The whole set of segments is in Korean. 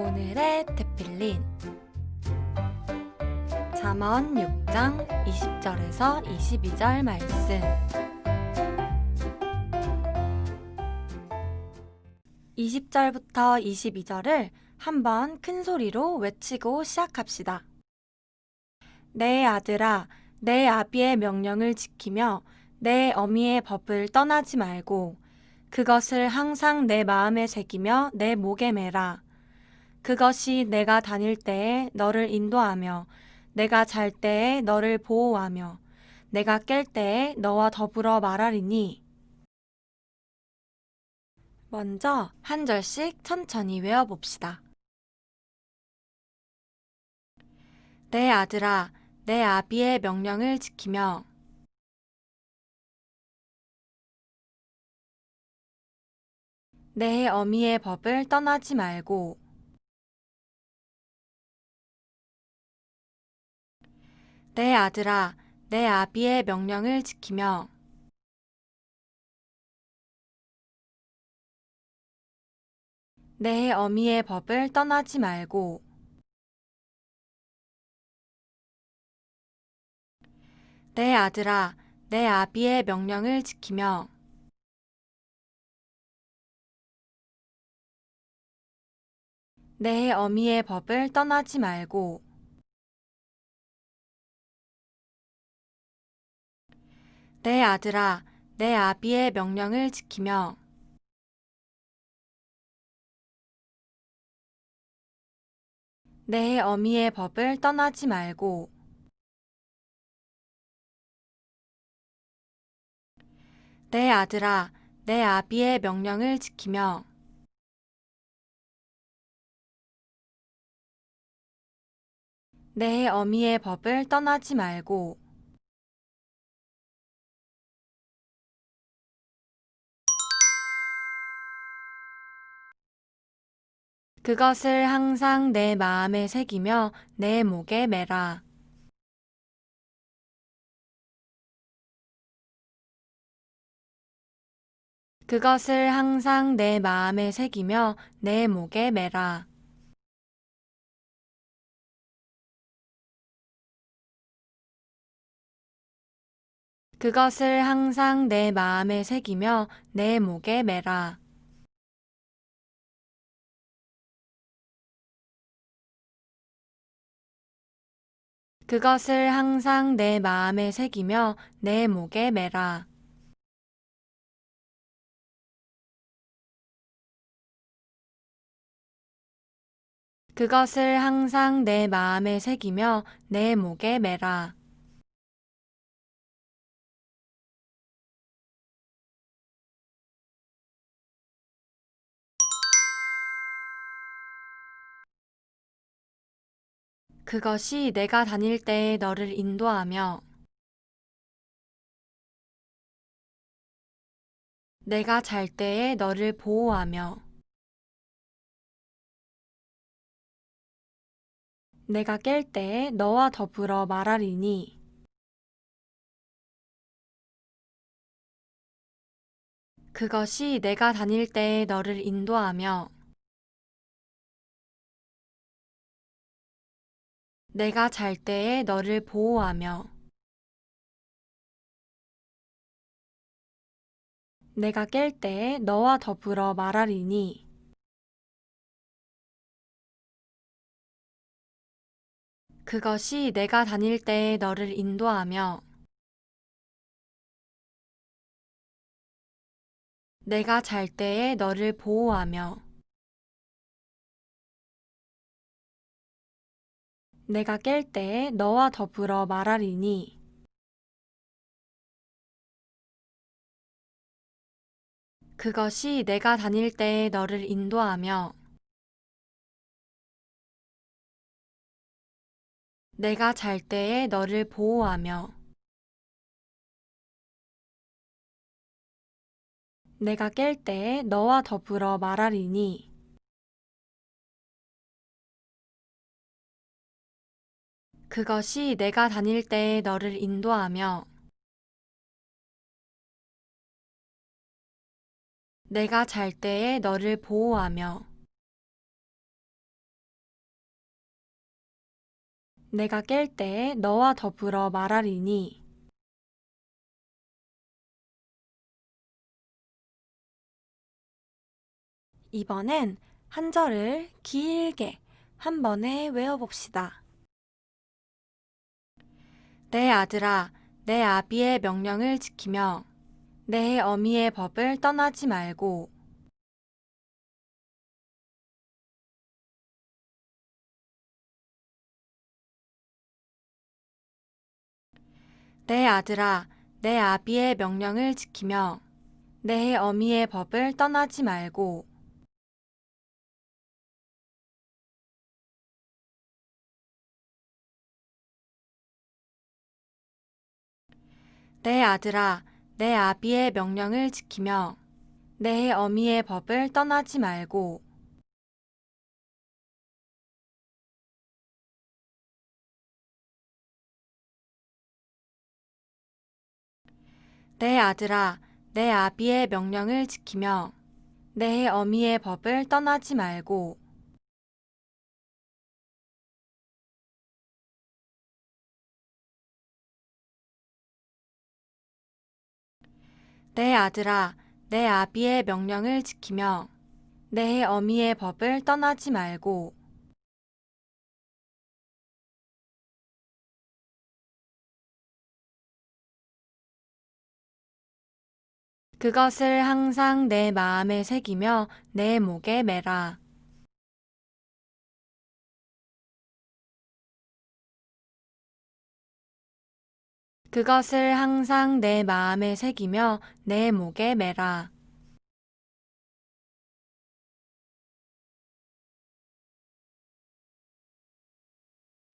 오늘의 테필린 잠언 6장 20절에서 22절 말씀 20절부터 22절을 한번 큰 소리로 외치고 시작합시다. 내 아들아, 내 아비의 명령을 지키며 내 어미의 법을 떠나지 말고 그것을 항상 내 마음에 새기며 내 목에 매라. 그것이 내가 다닐 때에 너를 인도하며 내가 잘 때에 너를 보호하며 내가 깰 때에 너와 더불어 말하리니 먼저 한 절씩 천천히 외워봅시다. 내 아들아, 내 아비의 명령을 지키며 내 어미의 법을 떠나지 말고 내 아들아, 내 아비의 명령을 지키며. 내 어미의 법을 떠나지 말고. 내 아들아, 내 아비의 명령을 지키며. 내 어미의 법을 떠나지 말고 내 아들아, 내 아비의 명령을 지키며. 내 어미의 법을 떠나지 말고. 내 아들아, 내 아비의 명령을 지키며. 내 어미의 법을 떠나지 말고 그것을 항상 내 마음에 새기며 내 목에 매라. 그것을 항상 내 마음에 새기며 내 목에 매라. 그것을 항상 내 마음에 새기며 내 목에 매라. 그것을 항상 내 마음에 새기며 내 목에 매라. 그것을 항상 내 마음에 새기며 내 목에 매라. 그것이 내가 다닐 때에 너를 인도하며 내가 잘 때에 너를 보호하며 내가 깰 때에 너와 더불어 말하리니 그것이 내가 다닐 때에 너를 인도하며 내가 잘 때에 너를 보호하며 내가 깰 때에 너와 더불어 말하리니 그것이 내가 다닐 때에 너를 인도하며 내가 잘 때에 너를 보호하며 내가 깰 때에 너와 더불어 말하리니. 그것이 내가 다닐 때에 너를 인도하며 내가 잘 때에 너를 보호하며 내가 깰 때에 너와 더불어 말하리니 그것이 내가 다닐 때에 너를 인도하며 내가 잘 때에 너를 보호하며 내가 깰 때에 너와 더불어 말하리니 이번엔 한 절을 길게 한 번에 외워봅시다. 내 아들아, 내 아비의 명령을 지키며 내 어미의 법을 떠나지 말고. 내 아들아, 내 아비의 명령을 지키며 내 어미의 법을 떠나지 말고 내 아들아, 내 아비의 명령을 지키며 내 어미의 법을 떠나지 말고. 내 아들아, 내 아비의 명령을 지키며 내 어미의 법을 떠나지 말고 내 아들아, 내 아비의 명령을 지키며 내 어미의 법을 떠나지 말고 그것을 항상 내 마음에 새기며 내 목에 매라. 그것을 항상 내 마음에 새기며 내 목에 매라.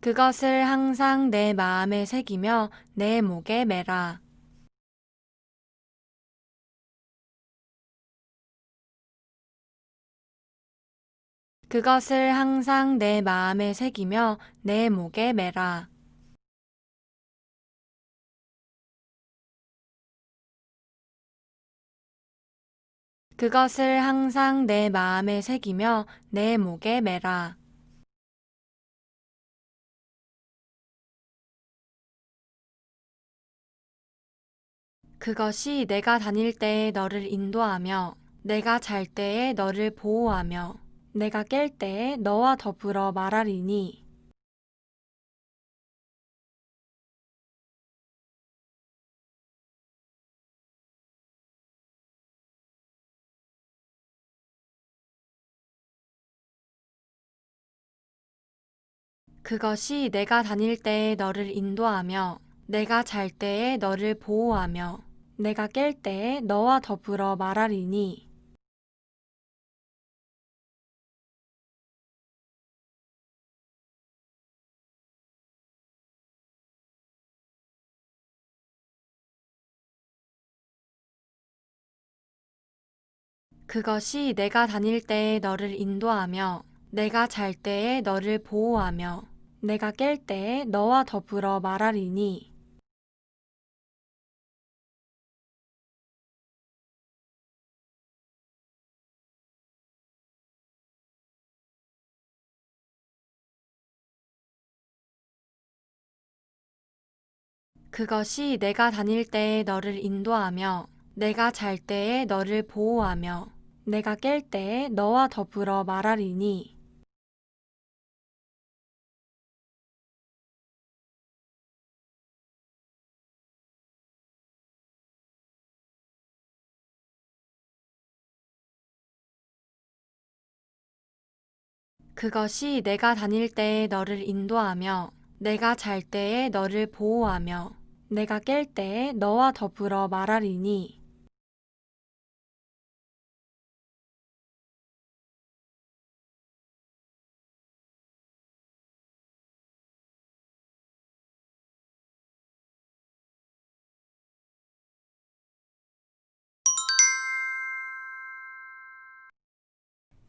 그것을 항상 내 마음에 새기며 내 목에 매라. 그것을 항상 내 마음에 새기며 내 목에 매라. 그것을 항상 내 마음에 새기며 내 목에 매라. 그것이 내가 다닐 때에 너를 인도하며 내가 잘 때에 너를 보호하며 내가 깰 때에 너와 더불어 말하리니 그것이 내가 다닐 때에 너를 인도하며 내가 잘 때에 너를 보호하며 내가 깰 때에 너와 더불어 말하리니. 그것이 내가 다닐 때에 너를 인도하며 내가 잘 때에 너를 보호하며 내가 깰 때에 너와 더불어 말하리니. 그것이 내가 다닐 때에 너를 인도하며 내가 잘 때에 너를 보호하며 내가 깰 때에 너와 더불어 말하리니 그것이 내가 다닐 때에 너를 인도하며 내가 잘 때에 너를 보호하며 내가 깰 때에 너와 더불어 말하리니.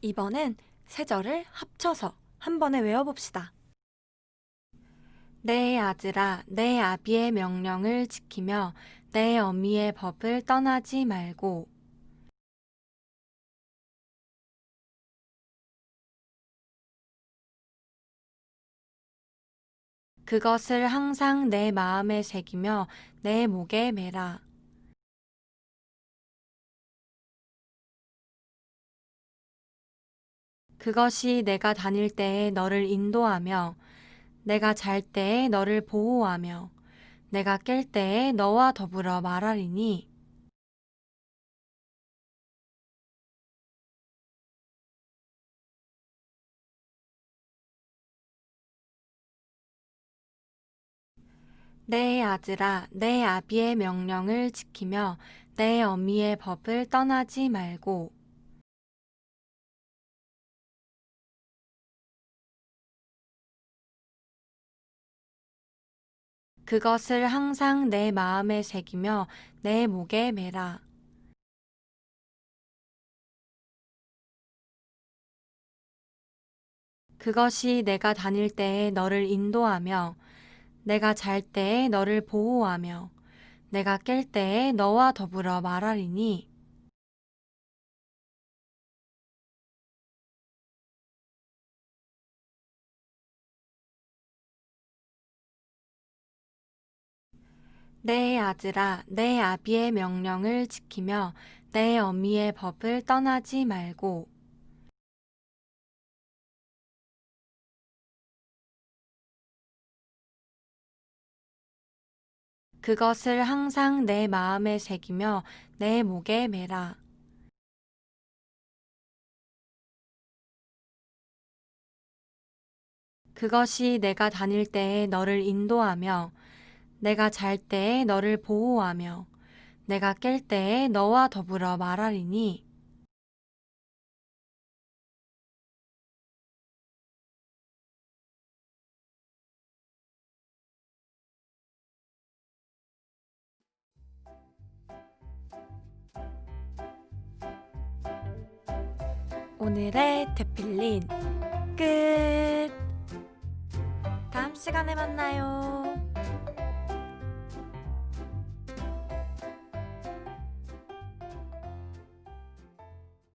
이번엔 세 절을 합쳐서 한 번에 외워봅시다. 내 아들아, 내 아비의 명령을 지키며 내 어미의 법을 떠나지 말고 그것을 항상 내 마음에 새기며 내 목에 매라. 그것이 내가 다닐 때에 너를 인도하며 내가 잘 때에 너를 보호하며 내가 깰 때에 너와 더불어 말하리니. 내 아들아 내 아비의 명령을 지키며 내 어미의 법을 떠나지 말고 그것을 항상 내 마음에 새기며 내 목에 매라. 그것이 내가 다닐 때에 너를 인도하며 내가 잘 때에 너를 보호하며 내가 깰 때에 너와 더불어 말하리니 내 아들아 내 아비의 명령을 지키며 내 어미의 법을 떠나지 말고 그것을 항상 내 마음에 새기며 내 목에 매라. 그것이 내가 다닐 때에 너를 인도하며 내가 잘 때에 너를 보호하며 내가 깰 때에 너와 더불어 말하리니 오늘의 대필린 끝. 다음 시간에 만나요.